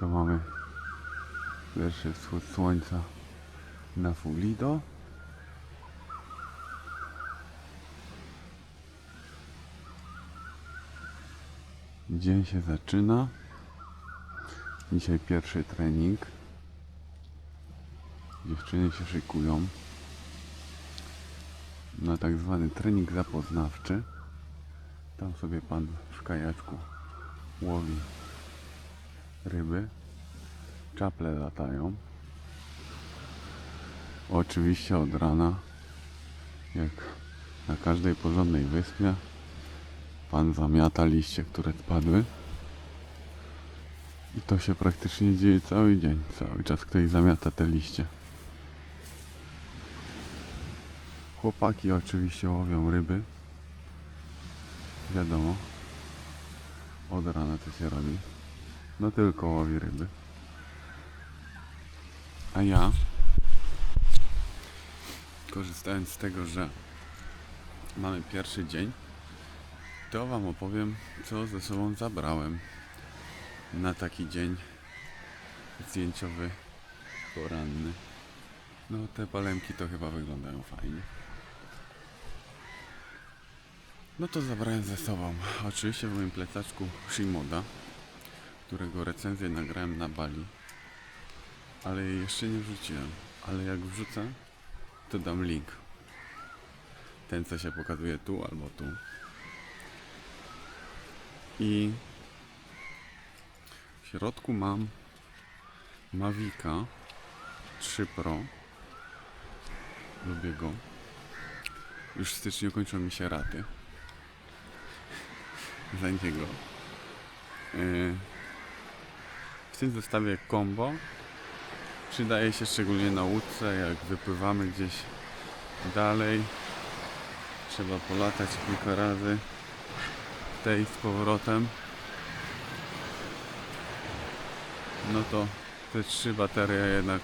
To mamy pierwszy wschód słońca na Fulido. Dzień się zaczyna. Dzisiaj pierwszy trening. Dziewczyny się szykują na tak zwany trening zapoznawczy. Tam sobie pan w kajaczku łowi ryby. Czaple latają. Oczywiście od rana, jak na każdej porządnej wyspie, pan zamiata liście, które spadły. I to się praktycznie dzieje cały dzień. Cały czas ktoś zamiata te liście. Chłopaki oczywiście łowią ryby. Wiadomo. Od rana to się robi. No tylko łowi ryby. A ja korzystając z tego, że mamy pierwszy dzień, to wam opowiem, co ze sobą zabrałem na taki dzień zdjęciowy, poranny. No te palemki to chyba wyglądają fajnie. No to zabrałem ze sobą oczywiście w moim plecaczku Shimoda, którego recenzję nagrałem na Bali, ale jej jeszcze nie wrzuciłem. Ale jak wrzucę, to dam link. Ten co się pokazuje tu albo tu. I w środku mam Mavica 3 Pro. Lubię go. Już w styczniu kończą mi się raty. Za niego. Yy, W tym zestawie combo przydaje się szczególnie na łódce, jak wypływamy gdzieś dalej. Trzeba polatać kilka razy tej z powrotem. No to te trzy baterie jednak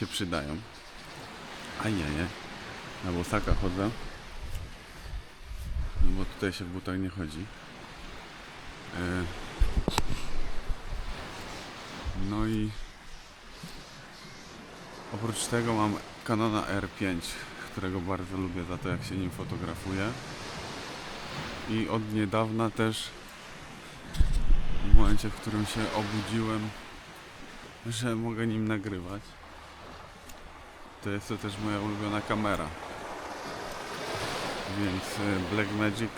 się przydają. A nie, nie. Na bosaka chodzę. No bo tutaj się w butach nie chodzi. E, No i oprócz tego mam Canona R5, którego bardzo lubię za to jak się nim fotografuję. I od niedawna też w momencie, w którym się obudziłem, że mogę nim nagrywać. To jest to też moja ulubiona kamera. Więc y, Blackmagic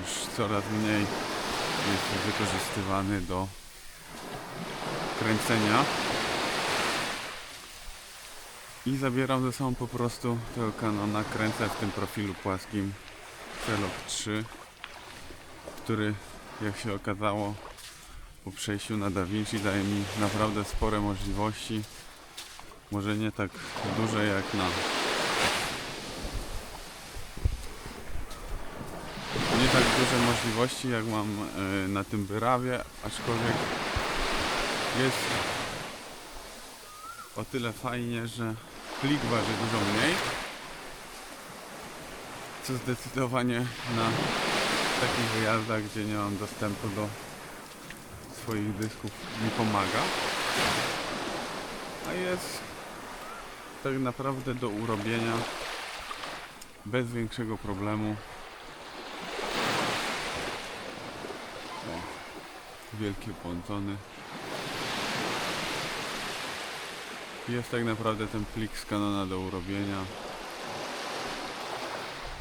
już coraz mniej jest wykorzystywany do kręcenia. I zabieram ze sobą po prostu tego Canona, kręcę w tym profilu płaskim Celok 3, który jak się okazało po przejściu na DaVinci daje mi naprawdę spore możliwości. Może nie tak duże jak na nie tak duże możliwości jak mam e, na tym wyrawie, aczkolwiek jest o tyle fajnie, że plik waży dużo mniej, co zdecydowanie na takich wyjazdach, gdzie nie mam dostępu do swoich dysków mi pomaga. A jest tak naprawdę do urobienia bez większego problemu. O, wielkie pontony. Jest tak naprawdę ten plik z Canona do urobienia.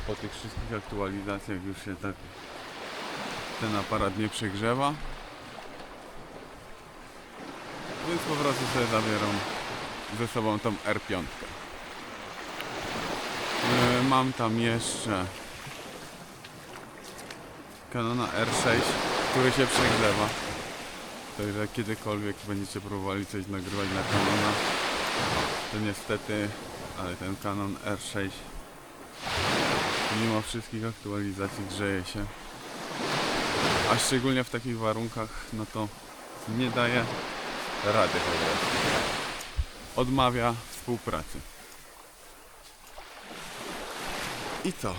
Po tych wszystkich aktualizacjach już się tak ten aparat nie przegrzewa. Więc po prostu sobie zabieram ze sobą tą R5. Yy, Mam tam jeszcze Canona R6, który się przegrzewa. Także kiedykolwiek będziecie próbowali coś nagrywać na Canona, to niestety, ale ten Canon R6 mimo wszystkich aktualizacji grzeje się. A szczególnie w takich warunkach, no to nie daje rady po prostu. Odmawia współpracy. I co?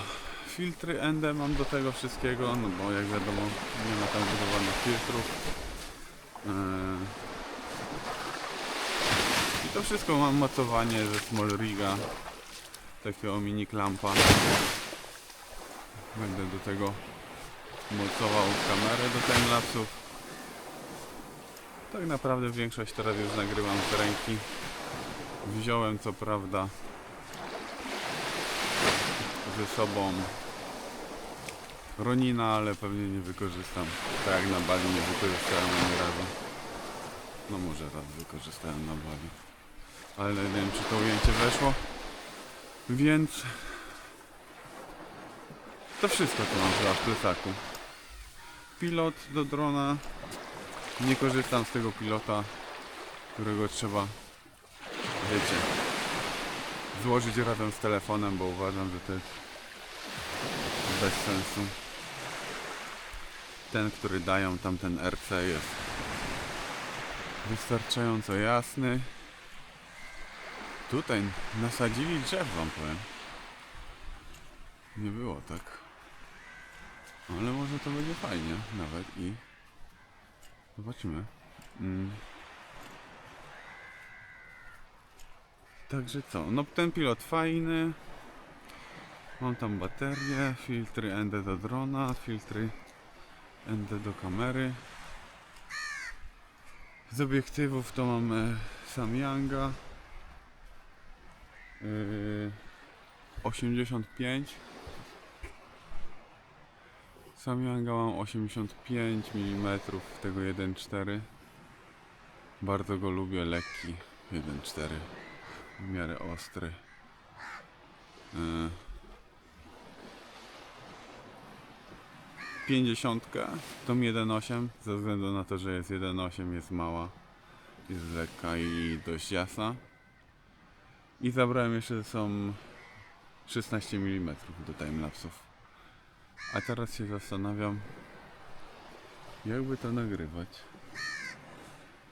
Filtry ND mam do tego wszystkiego, no bo jak wiadomo nie ma tam budowanych filtrów. Eee, To wszystko mam mocowanie ze Small Riga. Takiego mini klampa. Będę do tego mocował kamerę do timelapsów. Tak naprawdę większość teraz już nagrywam z ręki. Wziąłem co prawda ze sobą Ronina, ale pewnie nie wykorzystam. Tak jak na Bali nie wykorzystałem ani razu. No może raz wykorzystałem na Bali. Ale nie wiem czy to ujęcie weszło. Więc to wszystko to mam chyba w plecaku. Pilot do drona. Nie korzystam z tego pilota, którego trzeba, wiecie, złożyć razem z telefonem, bo uważam, że to jest bez sensu. Ten, który dają, tamten RC jest wystarczająco jasny. Tutaj nasadzili drzew, wam powiem. Nie było tak. Ale może to będzie fajnie nawet i zobaczymy. Mm. Także co? No ten pilot fajny. Mam tam baterię, filtry ND do drona, filtry ND do kamery. Z obiektywów to mam e, Samyanga 85 Samyanga mam 85 mm tego 1.4 Bardzo go lubię, lekki 1.4 w miarę ostry. Yy. 50 tą 1.8 ze względu na to, że jest 1.8 jest mała jest lekka i dość jasna i zabrałem jeszcze są 16 mm do timelapsów. A teraz się zastanawiam jakby to nagrywać?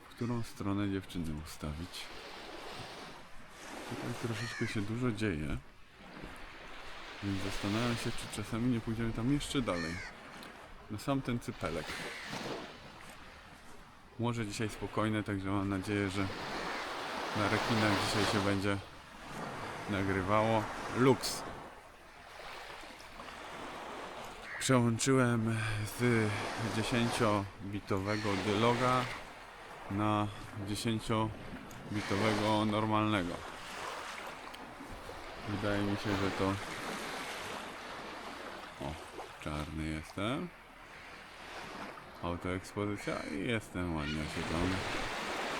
W którą stronę dziewczyny ustawić? Tutaj troszeczkę się dużo dzieje więc zastanawiam się czy czasami nie pójdziemy tam jeszcze dalej. Na sam ten cypelek. Może dzisiaj spokojne, także mam nadzieję, że na rekinach dzisiaj się będzie nagrywało. Lux. Przełączyłem z 10-bitowego dyloga na 10-bitowego normalnego. Wydaje mi się, że to... O, czarny jestem autoekspozycja i jestem ładnie oświetlony.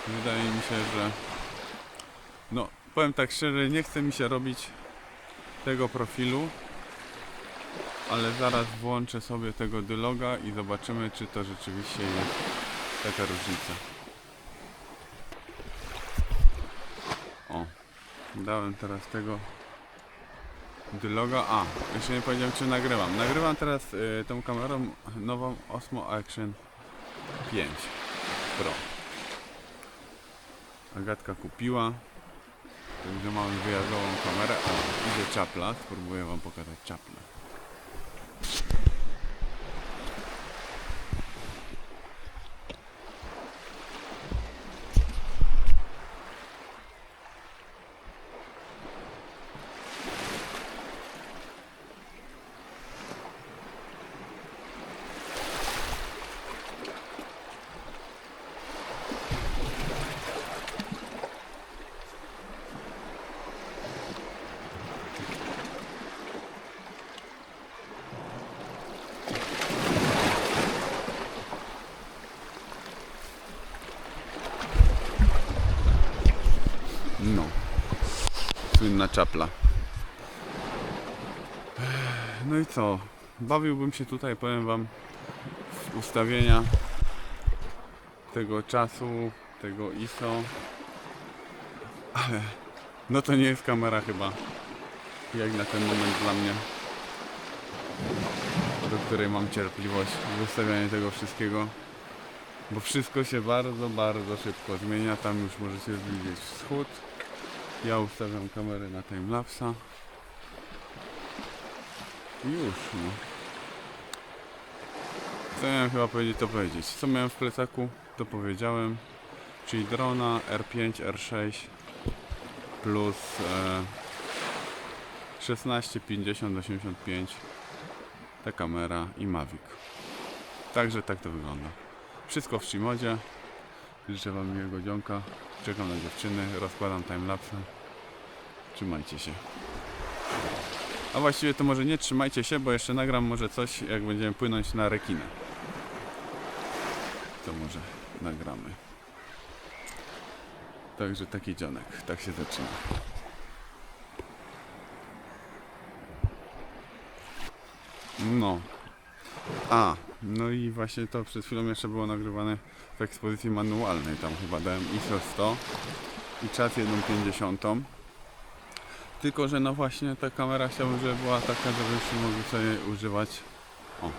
Wydaje mi się, że no powiem tak szczerze, nie chce mi się robić tego profilu, ale zaraz włączę sobie tego dyloga i zobaczymy, czy to rzeczywiście jest taka różnica. O, dałem teraz tego dyloga. A, jeszcze nie powiedziałem, czy nagrywam. Nagrywam teraz y, tą kamerą nową Osmo Action 5 Pro. Agatka kupiła. Także mamy wyjazdową kamerę. O, idzie czapla. Spróbuję wam pokazać czaplę. No. Słynna czapla. No i co? Bawiłbym się tutaj, powiem wam, w ustawienia tego czasu, tego ISO. Ale no to nie jest kamera chyba jak na ten moment dla mnie do której mam cierpliwość w ustawianiu tego wszystkiego bo wszystko się bardzo, bardzo szybko zmienia tam już możecie widzieć wschód ja ustawiam kamerę na timelapsa już no co miałem chyba powiedzieć to powiedzieć co miałem w plecaku to powiedziałem czyli drona R5, R6 plus e, 16, 50, 85 ta kamera i Mavic. Także tak to wygląda. Wszystko w Shimodzie. Życzę Wam miłego dzionka. Czekam na dziewczyny, rozkładam timelapse. Trzymajcie się. A właściwie to może nie trzymajcie się, bo jeszcze nagram może coś, jak będziemy płynąć na rekinę. To może nagramy. Także taki dzionek, tak się zaczyna. No. A, no i właśnie to przed chwilą jeszcze było nagrywane w ekspozycji manualnej. Tam chyba dałem ISO 100 i czas 1.50. Tylko, że no właśnie ta kamera chciałbym, żeby była taka, żebyśmy mogli sobie używać. O,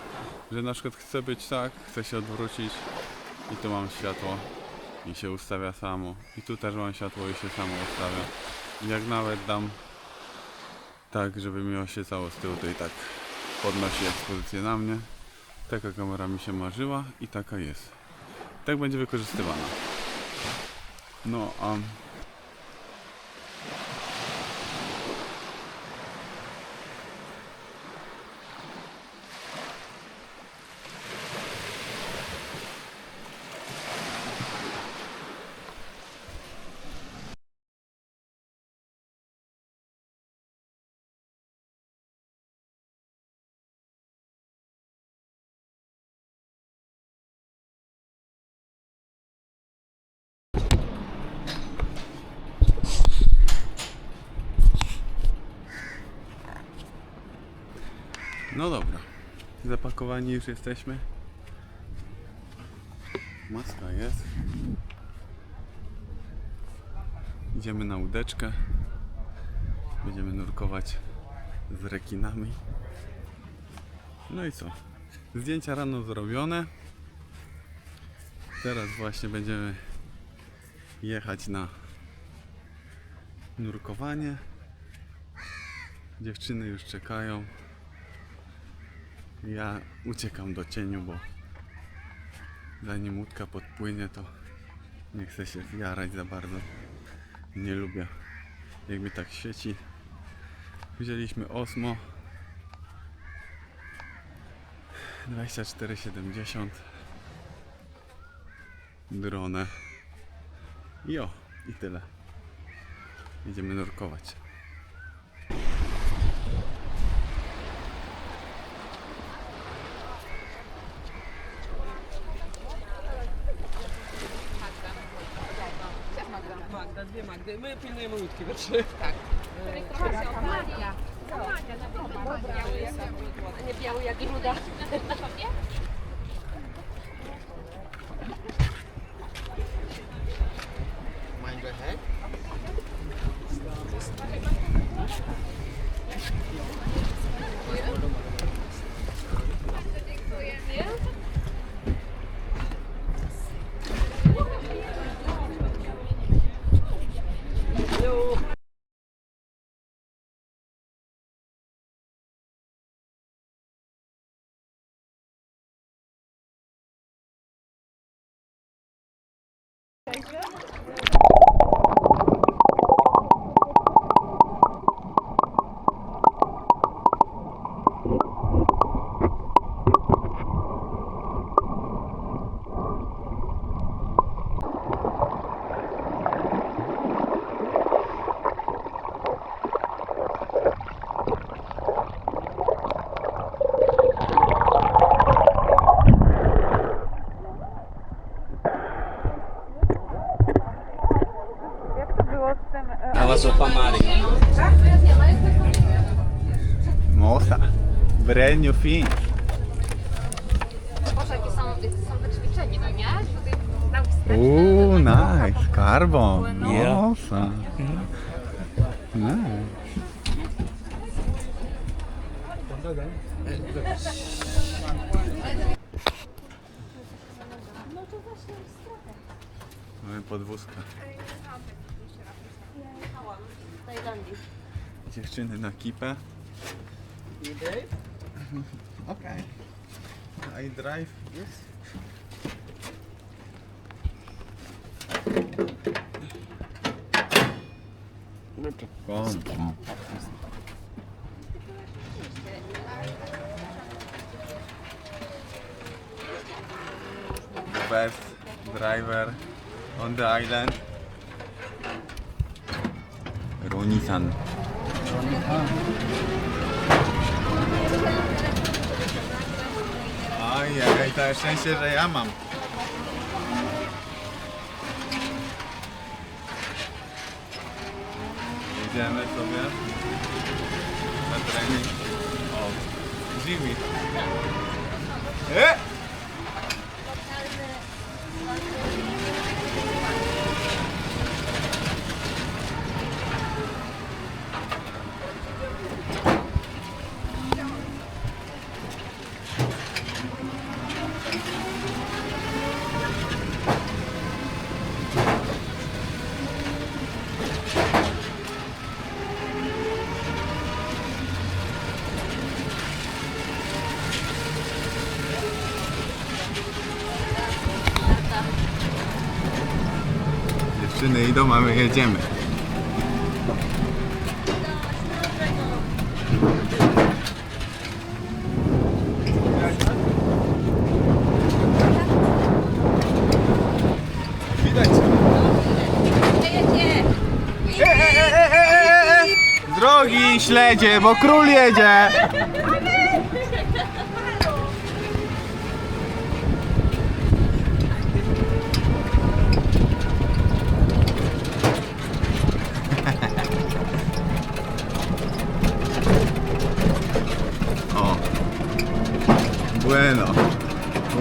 że na przykład chcę być tak, chcę się odwrócić i tu mam światło i się ustawia samo. I tu też mam światło i się samo ustawia. Jak nawet dam tak, żeby mi oświecało z tyłu, to i tak podnosi ekspozycję na mnie. Taka kamera mi się marzyła i taka jest. Tak będzie wykorzystywana. No, a No dobra. Zapakowani już jesteśmy. Maska jest. Idziemy na łódeczkę. Będziemy nurkować z rekinami. No i co? Zdjęcia rano zrobione. Teraz właśnie będziemy jechać na nurkowanie. Dziewczyny już czekają. Ja uciekam do cieniu, bo zanim łódka podpłynie, to nie chcę się zjarać za bardzo. Nie lubię, jak mi tak świeci. Wzięliśmy Osmo 2470 dronę i o, i tyle. Idziemy nurkować. Dwie Magdy. My pilnujemy łódki we trzy. Nie biały jak ruda. Nice. Mamy podwózkę. Dziewczyny na kipę. Okej. I drive. Yes. The best driver on the island. Ronisan. Ojej, to szczęście, że ja mam. Idziemy sobie na trening. O, Jimmy. E! Dziewczyny idą, a my jedziemy. Widać. Drogi śledzie, bo król jedzie! O. Bueno.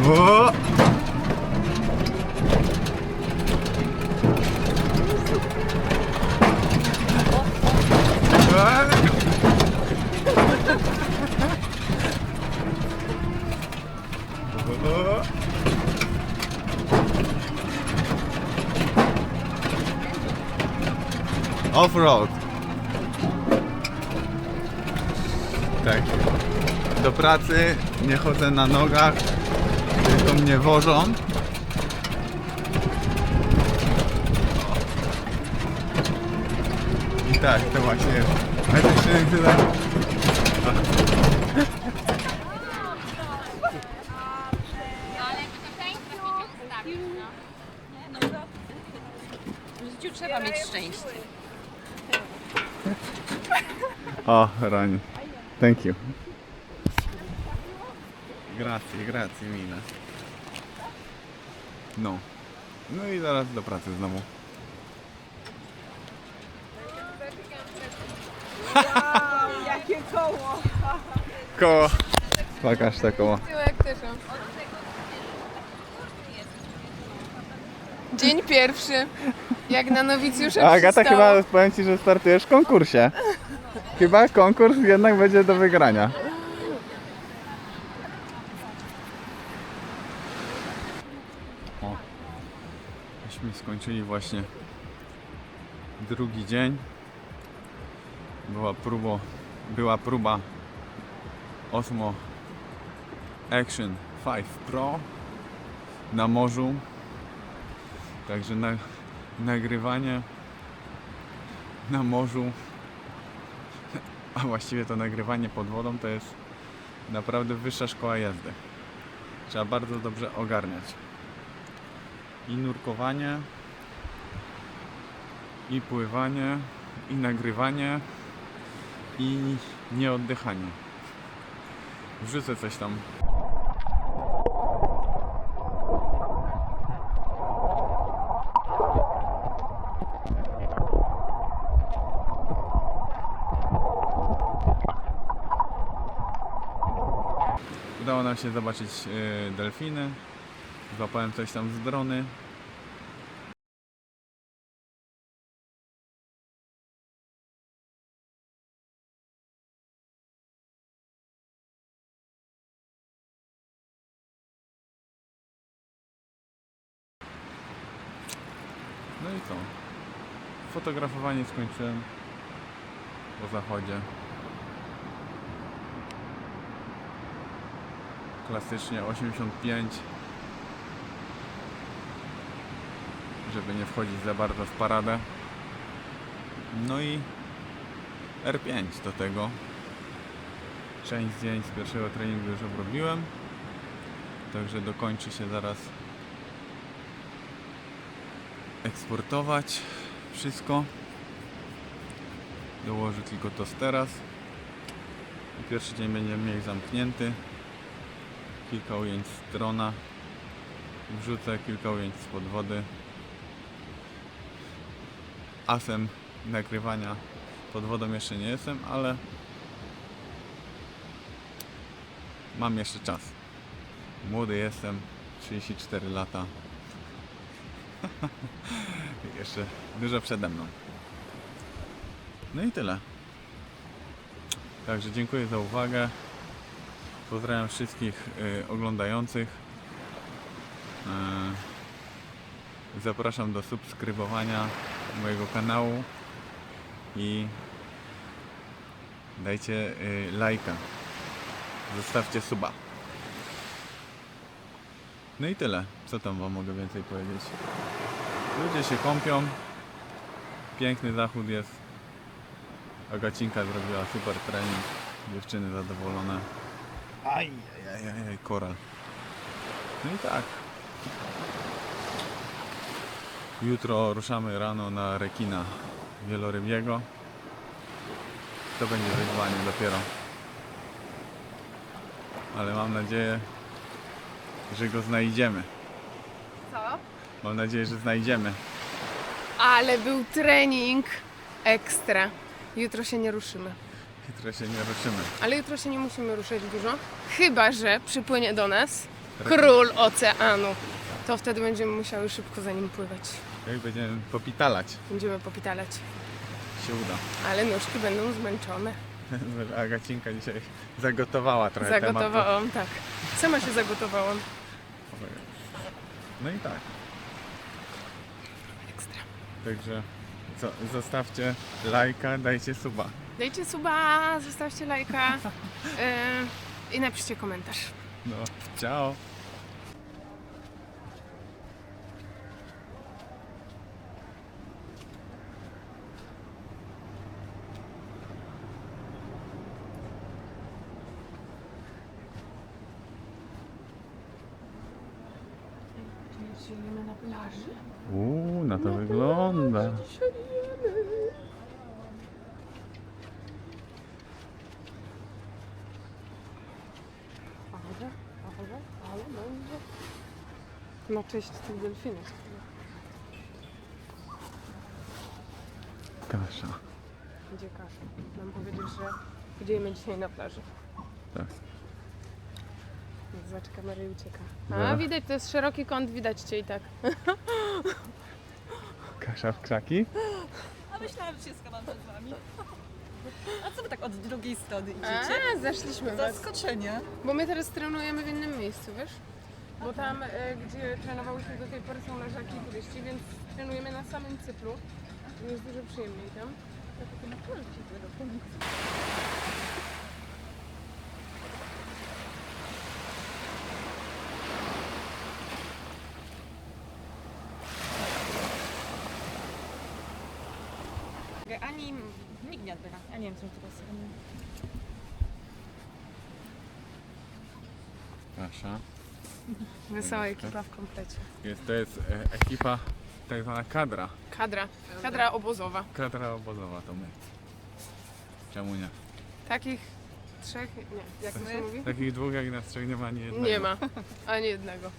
O. O. Off-road. Tak. Do pracy nie chodzę na nogach, tylko mnie wożą. I tak, to właśnie jest. Ale to się tyle. W życiu trzeba mieć szczęście. O, Rani. Thank you. Grazie, grazie mille. No. No i zaraz do pracy znowu. Jakie koło! Koło. Pokaż to koło. Tyłek też mam. Dzień pierwszy. Jak na nowicjusza A Agata przystało. chyba powiem Ci, że startujesz w konkursie. Chyba konkurs jednak będzie do wygrania. Myśmy skończyli właśnie drugi dzień. Była próba, była próba Osmo Action 5 Pro na morzu. Także na, nagrywanie na morzu, a właściwie to nagrywanie pod wodą to jest naprawdę wyższa szkoła jazdy. Trzeba bardzo dobrze ogarniać. I nurkowanie, i pływanie, i nagrywanie, i nieoddychanie. Wrzucę coś tam Udało nam się zobaczyć e, delfiny. Złapałem coś tam z drony. No i co? Fotografowanie skończyłem po zachodzie. klasycznie 85 żeby nie wchodzić za bardzo w paradę no i R5 do tego. Część zdjęć z pierwszego treningu już obrobiłem. Także dokończy się zaraz eksportować wszystko. Dołożę tylko to teraz. Pierwszy dzień będzie mniej zamknięty. Kilka ujęć z drona. Wrzucę kilka ujęć spod wody. Asem nagrywania pod wodą jeszcze nie jestem, ale mam jeszcze czas. Młody jestem, 34 lata. jeszcze dużo przede mną. No i tyle. Także dziękuję za uwagę. Pozdrawiam wszystkich y, oglądających. Y, zapraszam do subskrybowania mojego kanału i dajcie y, lajka. Zostawcie suba. No i tyle. Co tam wam mogę więcej powiedzieć? Ludzie się kąpią. Piękny zachód jest. Agacinka zrobiła super trening. Dziewczyny zadowolone. Aj, aj, aj, aj, koral. No i tak. Jutro ruszamy rano na rekina wielorybiego. To będzie wyzwanie dopiero. Ale mam nadzieję, że go znajdziemy. Co? Mam nadzieję, że znajdziemy. Ale był trening ekstra. Jutro się nie ruszymy. Jutro się nie ruszymy. Ale jutro się nie musimy ruszać dużo. Chyba, że przypłynie do nas król oceanu. To wtedy będziemy musiały szybko za nim pływać. Jak będziemy popitalać, Będziemy popitalać. się uda. Ale nóżki będą zmęczone. Agacinka dzisiaj zagotowała trochę tematu. Zagotowałam, tak. Sama się zagotowałam. No i tak. Ekstra. Także co, zostawcie lajka, dajcie suba. Dajcie suba, zostawcie lajka yy, i napiszcie komentarz. No, ciao. Siedzimy na plaży. Uuu, na to wygląda. Ale, ale, ale będzie. Cześć tych delfinów. Kasza. Gdzie kasza? Nam powiedzieć, że idziemy dzisiaj na plaży. Tak. Zobacz, kamery ucieka. A widać, to jest szeroki kąt, widać cię i tak. Kasza w krzaki? A myślałam, że się składam przed wami. A co wy tak od drugiej strony idziecie? A, zeszliśmy. Zaskoczenie. Bo my teraz trenujemy w innym miejscu, wiesz? Bo tam, e, gdzie trenowałyśmy do tej pory są leżaki i turyści, więc trenujemy na samym Cypru. Jest dużo przyjemniej tam. Ani nikt nie odbiera. Ja nie wiem, co mi teraz robi. Wesoła ekipa w komplecie. Jest, to jest e, ekipa, tak zwana kadra. Kadra. Kadra obozowa. Kadra obozowa to my. Czemu nie? Takich trzech, nie, jak to się mówi? Takich dwóch jak nas trzech nie ma ani jednego. Nie ma, ani jednego.